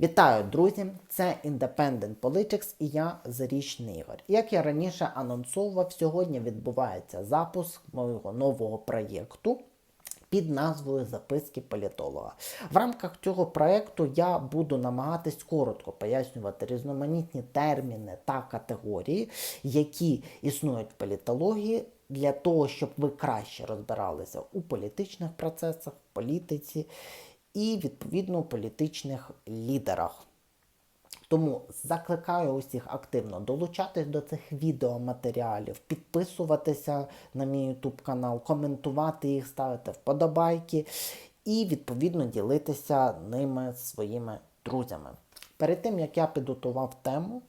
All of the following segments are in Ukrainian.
Вітаю, друзі! Це Independent Politics і я Зарічний Ігор. Як я раніше анонсував, сьогодні відбувається запуск моєго нового проєкту під назвою Записки політолога. В рамках цього проєкту я буду намагатись коротко пояснювати різноманітні терміни та категорії, які існують в політології, для того, щоб ви краще розбиралися у політичних процесах, в політиці і відповідно політичних лідерах. Тому закликаю усіх активно долучатись до цих відеоматеріалів, підписуватися на мій YouTube канал, коментувати їх, ставити вподобайки і відповідно ділитися ними своїми друзями. Перед тим як я підготував тему,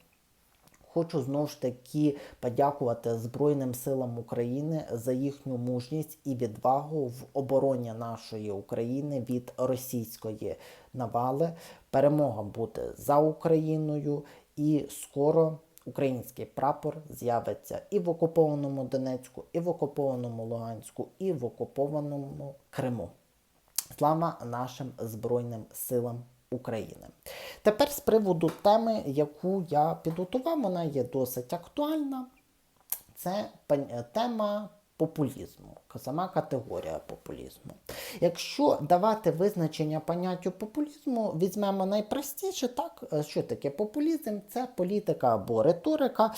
Хочу знову ж таки подякувати Збройним силам України за їхню мужність і відвагу в обороні нашої України від російської навали. Перемога буде за Україною, і скоро український прапор з'явиться і в окупованому Донецьку, і в окупованому Луганську, і в окупованому Криму. Слава нашим Збройним силам України. Тепер з приводу теми, яку я підготував, вона є досить актуальна. Це тема популізму, сама категорія популізму. Якщо давати визначення поняттю популізму, візьмемо найпростіше, так, що таке популізм? Це політика або риторика,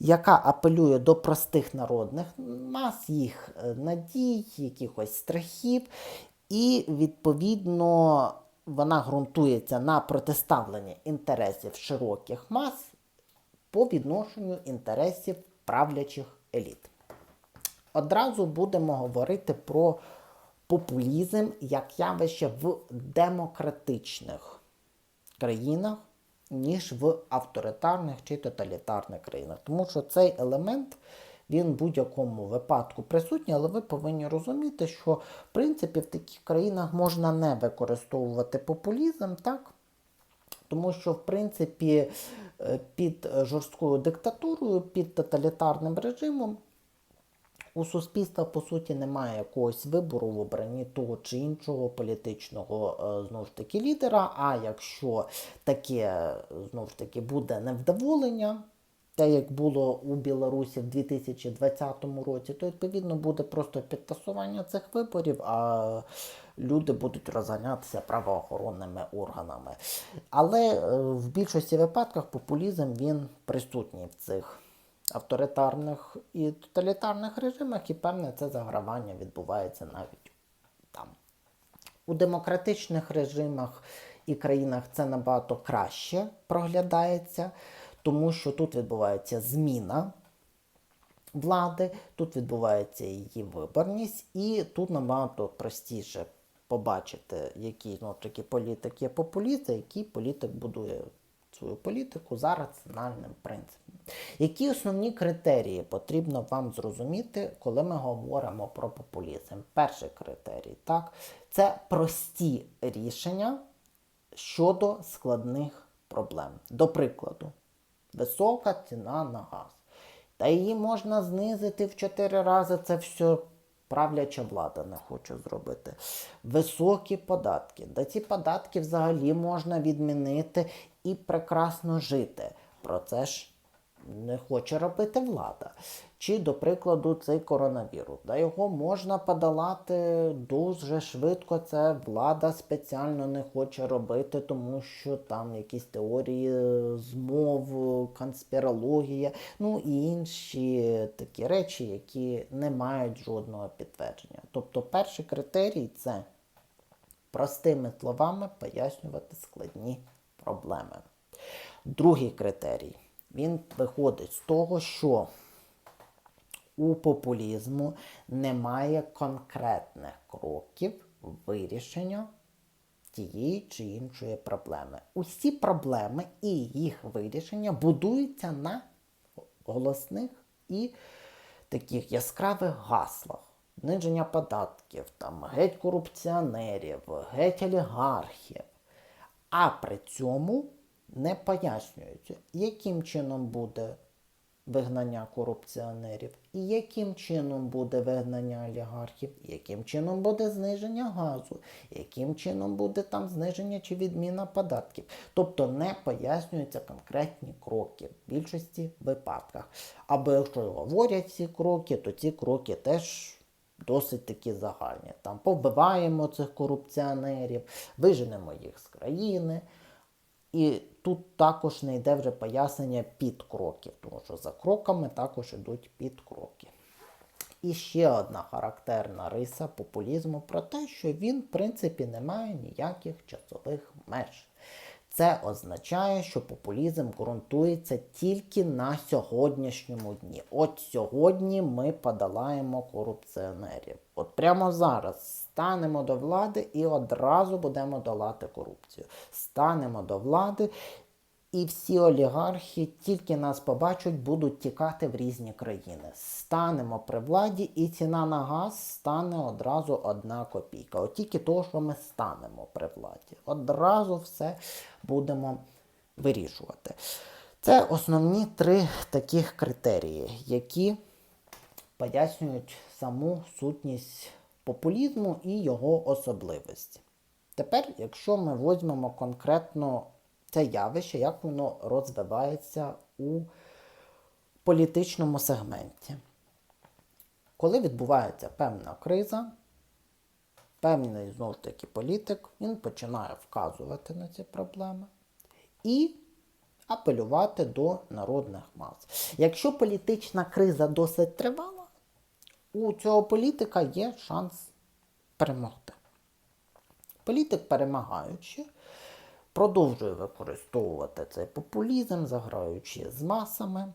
яка апелює до простих народних мас, їх е, надій, якихось страхів, і відповідно вона ґрунтується на протиставленні інтересів широких мас по відношенню інтересів правлячих еліт. Одразу будемо говорити про популізм як явище в демократичних країнах, ніж в авторитарних чи тоталітарних країнах. Тому що цей елемент він в будь-якому випадку присутній, але ви повинні розуміти, що в принципі в таких країнах можна не використовувати популізм, так? Тому що, в принципі, е, під жорсткою диктатурою, під тоталітарним режимом у суспільства, по суті, немає якогось вибору в обранні того чи іншого політичного е, знову ж таки лідера. А якщо таке знову ж таки буде невдоволення, те, як було у Білорусі в 2020 році, то відповідно буде просто підтасування цих виборів, а люди будуть розганятися правоохоронними органами. Але е, в більшості випадках популізм він присутній в цих авторитарних і тоталітарних режимах, і певне це загравання відбувається навіть там. У демократичних режимах і країнах це набагато краще проглядається, тому що тут відбувається зміна влади, тут відбувається її виборність, і тут набагато простіше побачити, який ну, такі політик є популіст, а який політик будує свою політику за раціональним принципом. Які основні критерії потрібно вам зрозуміти, коли ми говоримо про популізм? Перший критерій так, це прості рішення щодо складних проблем. До прикладу, висока ціна на газ. Та її можна знизити в 4 рази. Це все правляча влада не хоче зробити. Високі податки. Да ці податки взагалі можна відмінити і прекрасно жити. Про це ж не хоче робити влада. Чи, до прикладу, цей коронавірус. Да, його можна подолати дуже швидко. Це влада спеціально не хоче робити, тому що там якісь теорії змов, конспірологія, ну і інші такі речі, які не мають жодного підтвердження. Тобто, перший критерій це простими словами пояснювати складні проблеми. Другий критерій. Він виходить з того, що у популізму немає конкретних кроків вирішення тієї чи іншої проблеми. Усі проблеми і їх вирішення будуються на голосних і таких яскравих гаслах. Зниження податків, там, геть корупціонерів, геть олігархів. А при цьому не пояснюється, яким чином буде вигнання корупціонерів, і яким чином буде вигнання олігархів, яким чином буде зниження газу, яким чином буде там зниження чи відміна податків. Тобто не пояснюються конкретні кроки в більшості випадках. Або якщо говорять ці кроки, то ці кроки теж досить такі загальні. Там повбиваємо цих корупціонерів, виженемо їх з країни. І тут також не йде вже пояснення під кроків, тому що за кроками також йдуть підкроки. І ще одна характерна риса популізму про те, що він, в принципі, не має ніяких часових меж. Це означає, що популізм ґрунтується тільки на сьогоднішньому дні. От сьогодні ми подолаємо корупціонерів. От прямо зараз станемо до влади і одразу будемо долати корупцію. Станемо до влади, і всі олігархи тільки нас побачать, будуть тікати в різні країни. Станемо при владі, і ціна на газ стане одразу одна копійка. От тільки того, що ми станемо при владі. Одразу все будемо вирішувати. Це основні три таких критерії, які пояснюють саму сутність популізму і його особливості. Тепер, якщо ми візьмемо конкретно це явище, як воно розвивається у політичному сегменті. Коли відбувається певна криза, певний знову ж таки політик, він починає вказувати на ці проблеми і апелювати до народних мас. Якщо політична криза досить тривала, у цього політика є шанс перемогти. Політик, перемагаючи, продовжує використовувати цей популізм, заграючи з масами.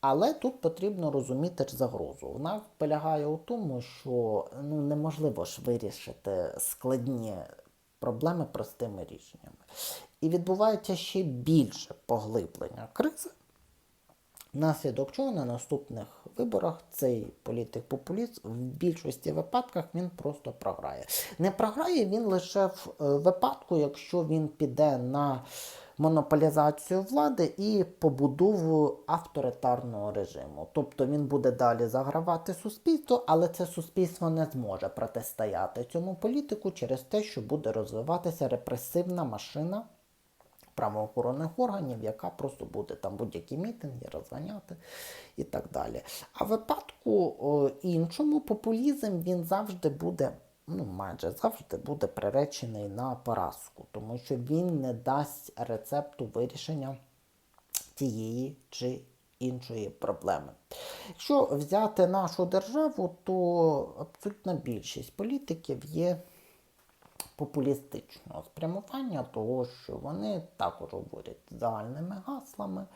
Але тут потрібно розуміти ж загрозу. Вона полягає у тому, що ну, неможливо ж вирішити складні проблеми простими рішеннями. І відбувається ще більше поглиблення кризи, внаслідок чого на наступних виборах цей політик-популіст в більшості випадках він просто програє. Не програє він лише в е, випадку, якщо він піде на монополізацію влади і побудову авторитарного режиму. Тобто він буде далі загравати суспільство, але це суспільство не зможе протистояти цьому політику через те, що буде розвиватися репресивна машина правоохоронних органів, яка просто буде там будь-які мітинги розганяти і так далі. А в випадку о, іншому популізм він завжди буде. Ну, майже завжди буде приречений на поразку, тому що він не дасть рецепту вирішення тієї чи іншої проблеми. Якщо взяти нашу державу, то абсолютна більшість політиків є популістичного спрямування, того, що вони також говорять загальними гаслами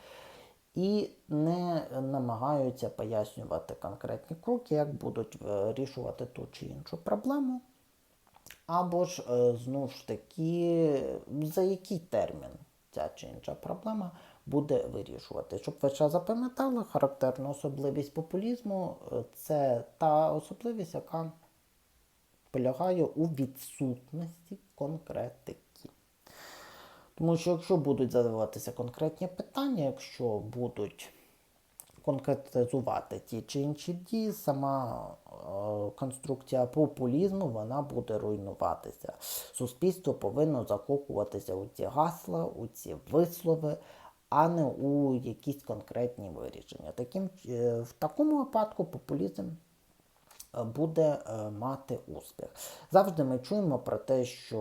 і не намагаються пояснювати конкретні кроки, як будуть вирішувати ту чи іншу проблему. Або ж, е, знову ж таки, за який термін ця чи інша проблема буде вирішувати. Щоб ви ще запам'ятали, характерна особливість популізму е, це та особливість, яка полягає у відсутності конкретики. Тому що якщо будуть задаватися конкретні питання, якщо будуть конкретизувати ті чи інші дії, сама е, конструкція популізму вона буде руйнуватися. Суспільство повинно закокуватися у ці гасла, у ці вислови, а не у якісь конкретні вирішення. Таким, е, В такому випадку популізм буде е, мати успіх. Завжди ми чуємо про те, що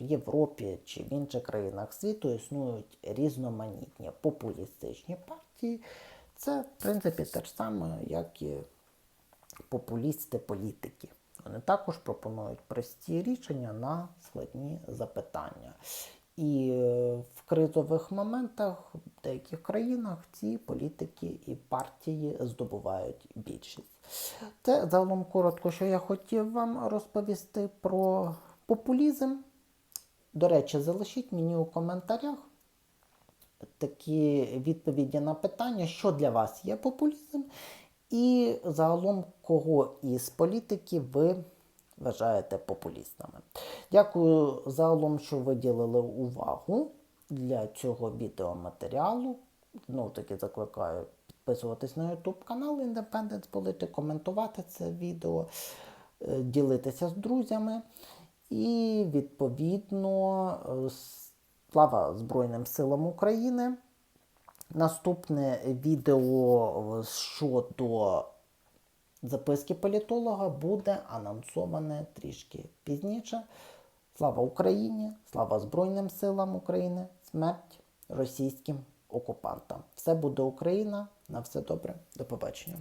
в Європі чи в інших країнах світу існують різноманітні популістичні партії. Це, в принципі, те ж саме, як і популісти-політики. Вони також пропонують прості рішення на складні запитання. І е, в кризових моментах в деяких країнах ці політики і партії здобувають більшість. Це загалом коротко, що я хотів вам розповісти про популізм. До речі, залишіть мені у коментарях такі відповіді на питання, що для вас є популізм, і загалом кого із політиків ви вважаєте популістами. Дякую загалом, що виділили увагу для цього відеоматеріалу. Знову таки закликаю підписуватись на YouTube канал Independence Politics, коментувати це відео, е, ділитися з друзями. І відповідно е, слава Збройним силам України. Наступне відео щодо записки політолога буде анонсоване трішки пізніше. Слава Україні! Слава Збройним силам України! Смерть російським окупантам! Все буде Україна! На все добре, до побачення!